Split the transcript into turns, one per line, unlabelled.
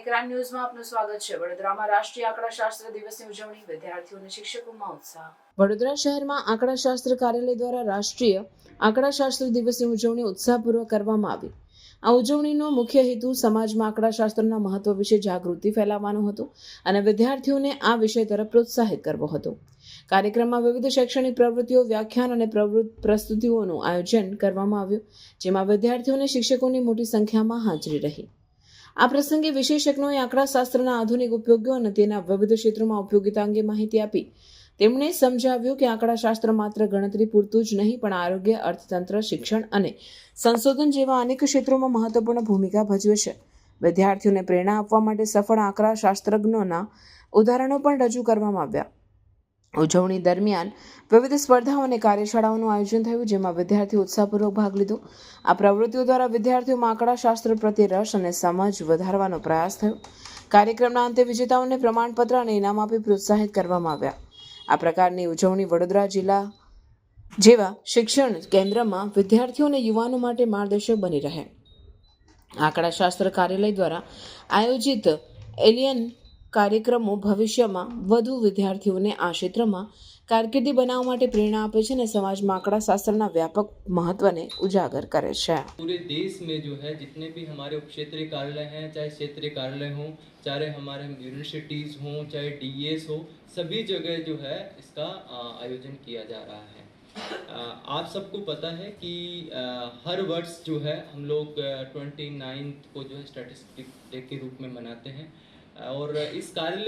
Prime ન્યૂઝમાં આપનું સ્વાગત છે. વડોદરામાં રાષ્ટ્રીય આંકડાશાસ્ત્ર દિવસની ઉજવણી વિદ્યાર્થીઓ અને શિક્ષકોમાં ઉત્સાહ. વડોદરા શહેરમાં આંકડાશાસ્ત્ર કાર્યાલય દ્વારા રાષ્ટ્રીય આંકડાશાસ્ત્ર દિવસની ઉજવણી ઉત્સાહપૂર્વક કરવામાં આવી. આ ઉજવણીનો મુખ્ય હેતુ સમાજમાં આંકડાશાસ્ત્રના મહત્વ વિશે જાગૃતિ ફેલાવવાનો હતો અને વિદ્યાર્થીઓને આ વિષય તરફ પ્રોત્સાહિત કરવો હતો. કાર્યક્રમમાં વિવિધ શૈક્ષણિક પ્રવૃત્તિઓ, વ્યાખ્યાન અને પ્રવૃત્ત પ્રસ્તુતિઓનું આયોજન કરવામાં આવ્યું, જેમાં વિદ્યાર્થીઓ અને શિક્ષકોની મોટી સંખ્યામાં હાજરી રહી. આ પ્રસંગે વિશેષજ્ઞોએ આંકડાશાસ્ત્રના આધુનિક ઉપયોગો અને તેના વિવિધ ક્ષેત્રોમાં ઉપયોગિતા અંગે માહિતી આપી. તેમણે સમજાવ્યું કે આંકડાશાસ્ત્ર માત્ર ગણતરી પૂરતું જ નહીં, પણ આરોગ્ય, અર્થતંત્ર, શિક્ષણ અને સંશોધન જેવા અનેક ક્ષેત્રોમાં મહત્વપૂર્ણ ભૂમિકા ભજવે છે. વિદ્યાર્થીઓને પ્રેરણા આપવા માટે સફળ આંકડાશાસ્ત્રજ્ઞોના ઉદાહરણો પણ રજૂ કરવામાં આવ્યા. ઉજવણી દરમિયાન વિવિધ સ્પર્ધાઓ અને કાર્યશાળાઓનું આયોજન થયું, જેમાં વિદ્યાર્થીઓ ઉત્સાહપૂર્વક ભાગ લીધો. આ પ્રવૃત્તિઓ દ્વારા વિદ્યાર્થીઓમાં આંકડાશાસ્ત્ર પ્રત્યે રસ અને સમજ વધારવાનો પ્રયાસ થયો. કાર્યક્રમના અંતે વિજેતાઓને પ્રમાણપત્ર અને ઇનામ આપી પ્રોત્સાહિત કરવામાં આવ્યા. આ પ્રકારની ઉજવણી વડોદરા જિલ્લા જેવા શિક્ષણ કેન્દ્રમાં વિદ્યાર્થીઓ અને યુવાનો માટે માર્ગદર્શક બની રહે. આંકડાશાસ્ત્ર કાર્યાલય દ્વારા આયોજિત એલિયન કાર્યક્રમો ભવિષ્યમાં વધુ વિદ્યાર્થીઓને આ ક્ષેત્રમાં કારકિર્દી બનાવવા માટે પ્રેરણા આપે છે અને સમાજમાં આંકડાશાસ્ત્રના વ્યાપક મહત્વને ઉજાગર કરે છે
पूरे देश में जो है जितने भी हमारे उप क्षेत्रीय कार्यालय हैं चाहे क्षेत्रीय कार्यालय हों चाहे हमारे यूनिवर्सिटीज़ हों चाहे डी हो सभी जगह जो है इसका अ, आयोजन किया जा रहा है अ, आप सबको पता है कि अ, हर वर्ष जो है हम लोग ट्वेंटी नाइन्थ को जो है स्टैटिस्टिक डे के रूप में मनाते हैं और इस कार्यालय